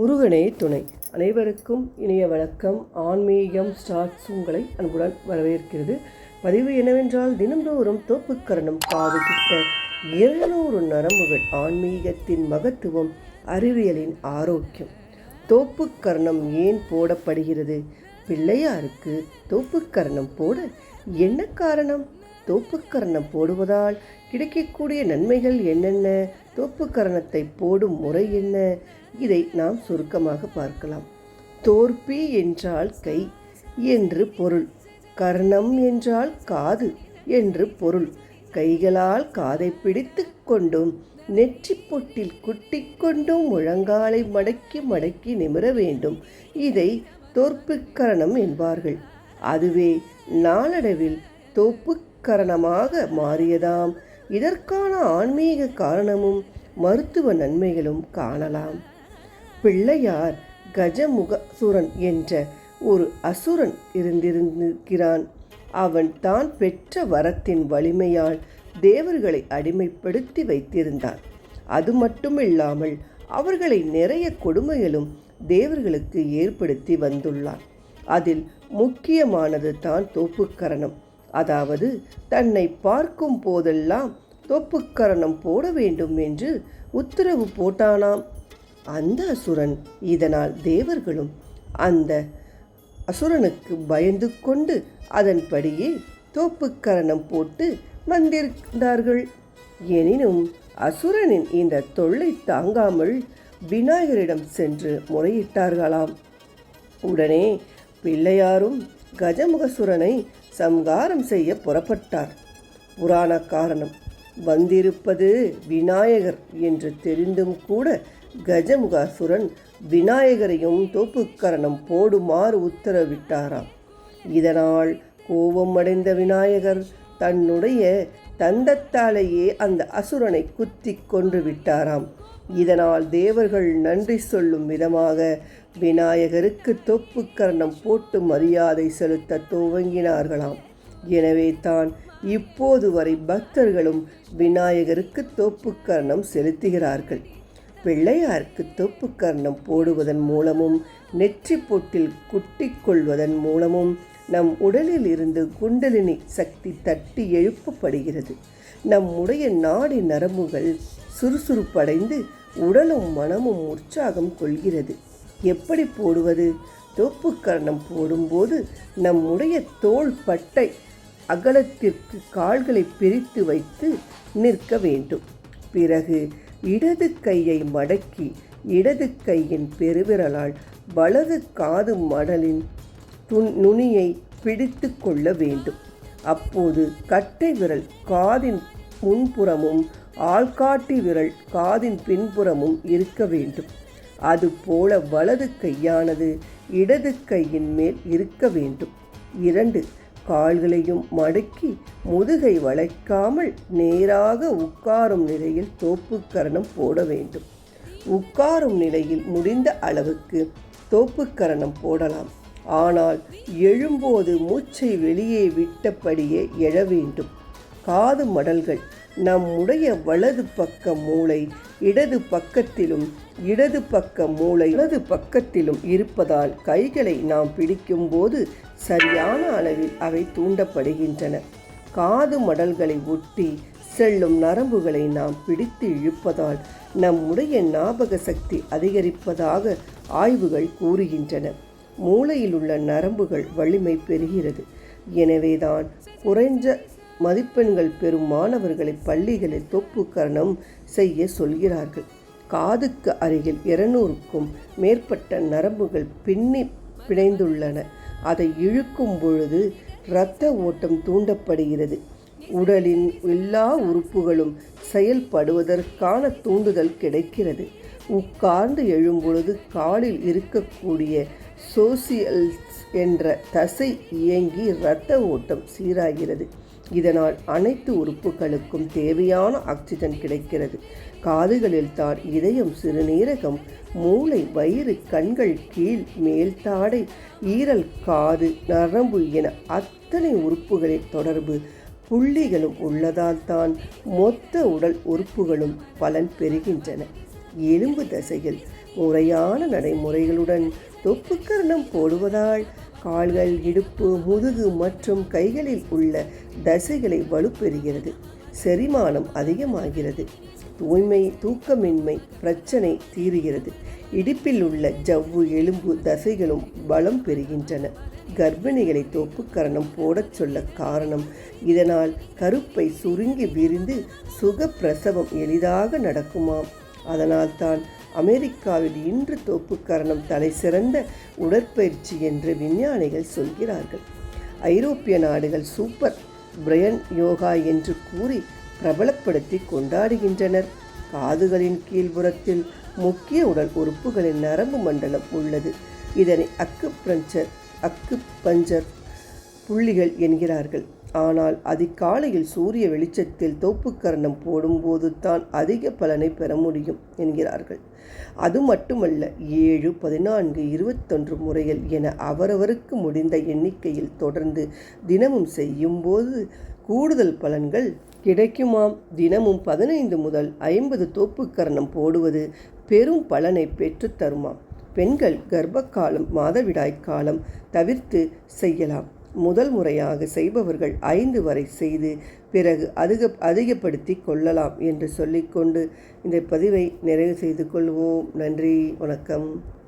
முருகனே துணை. அனைவருக்கும் இணைய வணக்கம். ஆன்மீகம் ஸ்டார்ட்ஸ் உங்களை அன்புடன் வரவேற்கிறது. பதிவு என்னவென்றால் தினந்தோறும் தோப்புக்கரணம் காது கிட்ட இருநூறு நரம்புகள் ஆன்மீகத்தின் மகத்துவம் அறிவியலின் ஆரோக்கியம். தோப்புக்கரணம் ஏன் போடப்படுகிறது? பிள்ளையாருக்கு தோப்புக்கரணம் போட என்ன காரணம்? தோப்புக்கரணம் போடுவதால் கிடைக்கக்கூடிய நன்மைகள் என்னென்ன? தோப்புக்கரணத்தை போடும் முறை என்ன? இதை நாம் சுருக்கமாக பார்க்கலாம். தோற்பி என்றால் கை என்று பொருள். கர்ணம் என்றால் காது என்று பொருள். கைகளால் காதை பிடித்து கொண்டும் நெற்றி பொட்டில் குட்டி கொண்டும் முழங்காலை மடக்கி மடக்கி நிமிர வேண்டும். இதை தோற்புக்கரணம் என்பார்கள். அதுவே நாளடைவில் தோப்பு காரணமாக மாறியதாம். இதற்கான ஆன்மீக காரணமும் மருத்துவ நன்மைகளும் காணலாம். பிள்ளையார் கஜமுகசுரன் என்ற ஒரு அசுரன் இருந்திருந்திருக்கிறான். அவன் தான் பெற்ற வரத்தின் வலிமையால் தேவர்களை அடிமைப்படுத்தி வைத்திருந்தான். அது மட்டுமில்லாமல் அவர்களை நிறைய கொடுமைகளும் தேவர்களுக்கு ஏற்படுத்தி வந்துள்ளான். அதில் முக்கியமானது தான் தோப்புக்கரணம். அதாவது தன்னை பார்க்கும் போதெல்லாம் தோப்புக்கரணம் போட வேண்டும் என்று உத்தரவு போட்டானாம். அந்த அசுரன் இதனால் தேவர்களும் அந்த அசுரனுக்கு பயந்து கொண்டு அதன்படியே தோப்புக்கரணம் போட்டு வந்திருந்தார்கள். எனினும் அசுரனின் இந்த தொல்லை தாங்காமல் விநாயகரிடம் சென்று முறையிட்டார்களாம். உடனே பிள்ளையாரும் கஜமுகசுரனை சம்காரம் செய்ய புறப்பட்டார். புராண காரணம் வந்திருப்பது விநாயகர் என்று தெரிந்தும் கூட கஜமுகாசுரன் விநாயகரையும் தோப்புக்கரணம் போடுமாறு உத்தரவிட்டாராம். இதனால் கோபம் அடைந்த விநாயகர் தன்னுடைய தந்தத்தாலேயே அந்த அசுரனை குத்தி கொன்று விட்டாராம். இதனால் தேவர்கள் நன்றி சொல்லும் விதமாக விநாயகருக்கு தொப்புக்கரணம் போட்டு மரியாதை செலுத்த துவங்கினார்களாம். எனவே தான் இப்போது வரை பக்தர்களும் விநாயகருக்கு தோப்புக்கரணம் செலுத்துகிறார்கள். பிள்ளையாருக்கு தொப்புக்கரணம் போடுவதன் மூலமும் நெற்றி பொட்டில் குட்டி கொள்வதன் மூலமும் நம் உடலில் இருந்து குண்டலினி சக்தி தட்டி எழுப்பப்படுகிறது. நம்முடைய நாடி நரம்புகள் சுறுசுறுப்படைந்து உடலும் மனமும் உற்சாகம் கொள்கிறது. எப்படி போடுவது? தோப்புக்கரணம் போடும்போது நம்முடைய தோல் பட்டை அகலத்திற்கு கால்களை பிரித்து வைத்து நிற்க வேண்டும். பிறகு இடது கையை மடக்கி இடது கையின் பெருவிரலால் வலது காது மடலின் துண் நுனியை பிடித்து கொள்ள வேண்டும். அப்போது கட்டை விரல் காதின் முன்புறமும் ஆள்காட்டி விரல் காதின் பின்புறமும் இருக்க வேண்டும். அதுபோல வலது கையானது இடது கையின் மேல் இருக்க வேண்டும். இரண்டு கால்களையும் மடக்கி முதுகை வளைக்காமல் நேராக உட்காரும் நிலையில் தோப்புக்கரணம் போட வேண்டும். உட்காரும் நிலையில் முடிந்த அளவுக்கு தோப்புக்கரணம் போடலாம். ஆனால் எழும்போது மூச்சை வெளியே விட்டபடியே எழ வேண்டும். காது மடல்கள் நம்முடைய வலது பக்க மூளை இடது பக்கத்திலும் இடது பக்க மூளை இடது பக்கத்திலும் இருப்பதால் கைகளை நாம் பிடிக்கும்போது சரியான அளவில் அவை தூண்டப்படுகின்றன. காது மடல்களை ஒட்டி செல்லும் நரம்புகளை நாம் பிடித்து இழுப்பதால் நம்முடைய ஞாபக சக்தி அதிகரிப்பதாக ஆய்வுகள் கூறுகின்றன. மூளையில் உள்ள நரம்புகள் வலிமை பெறுகிறது. எனவேதான் குறைஞ்ச மதிப்பெண்கள் பெறும் மாணவர்களை பள்ளிகளில் தொப்புக்கரணம் செய்ய சொல்கிறார்கள். காதுக்கு அருகில் இருநூறுக்கும் மேற்பட்ட நரம்புகள் பின்னி பிணைந்துள்ளன. அதை இழுக்கும் பொழுது இரத்த ஓட்டம் தூண்டப்படுகிறது. உடலின் எல்லா உறுப்புகளும் செயல்படுவதற்கான தூண்டுதல் கிடைக்கிறது. உட்கார்ந்து எழும்பொழுது காலில் இருக்கக்கூடிய சோசியல்ஸ் என்ற தசை இயங்கி இரத்த ஓட்டம் சீராகிறது. இதனால் அனைத்து உறுப்புகளுக்கும் தேவையான ஆக்சிஜன் கிடைக்கிறது. காதுகளில் தான் இதயம் சிறுநீரகம் மூளை வயிறு கண்கள் கீழ் மேல் தாடை ஈரல் காது நரம்பு என அத்தனை உறுப்புகளின் தொடர்பு புள்ளிகளும் உள்ளதால் தான் மொத்த உடல் உறுப்புகளும் பலன் பெறுகின்றன. எலும்பு தசைகள் முறையான நடைமுறைகளுடன் தொப்புக்கரணம் போடுவதால் கால்கள் இடுப்பு முதுகு மற்றும் கைகளில் உள்ள தசைகளை வலுப்பெறுகிறது. செரிமானம் அதிகமாகிறது. தூய்மை தூக்கமின்மை பிரச்சனை தீருகிறது. இடுப்பில் உள்ள ஜவ்வு எலும்பு தசைகளும் பலம் பெறுகின்றன. கர்ப்பிணிகளை தோப்புக்கரணம் போடச் சொல்ல காரணம் இதனால் கருப்பை சுருங்கி விரிந்து சுகப்பிரசவம் எளிதாக நடக்குமாம். அதனால்தான் அமெரிக்காவில் இன்று தோப்புக்கரணம் தலை சிறந்த உடற்பயிற்சி என்று விஞ்ஞானிகள் சொல்கிறார்கள். ஐரோப்பிய நாடுகள் சூப்பர் பிரையன் யோகா என்று கூறி பிரபலப்படுத்தி கொண்டாடுகின்றனர். காதுகளின் கீழ்புறத்தில் முக்கிய உடல் உறுப்புகளின் நரம்பு மண்டலம் உள்ளது. இதனை அக்கு பஞ்சர் அக்கு பஞ்சர் புள்ளிகள் என்கிறார்கள். ஆனால் அதிகாலையில் சூரிய வெளிச்சத்தில் தோப்புக்கரணம் போடும்போது தான் அதிக பலனை பெற முடியும் என்கிறார்கள். அது மட்டுமல்ல ஏழு பதினான்கு இருபத்தொன்று முறைகள் என அவரவருக்கு முடிந்த எண்ணிக்கையில் தொடர்ந்து தினமும் செய்யும்போது கூடுதல் பலன்கள் கிடைக்குமாம். தினமும் பதினைந்து முதல் ஐம்பது தோப்புக்கரணம் போடுவது பெரும் பலனை பெற்றுத் தருமாம். பெண்கள் கர்ப்பகாலம் மாதவிடாய் காலம் தவிர்த்து செய்யலாம். முதல் முறையாக செய்பவர்கள் ஐந்து வரை செய்து பிறகு அதிக அதிகப்படுத்தி கொள்ளலாம் என்று சொல்லிக்கொண்டு இந்த பதிவை நிறைவு செய்து கொள்வோம். நன்றி வணக்கம்.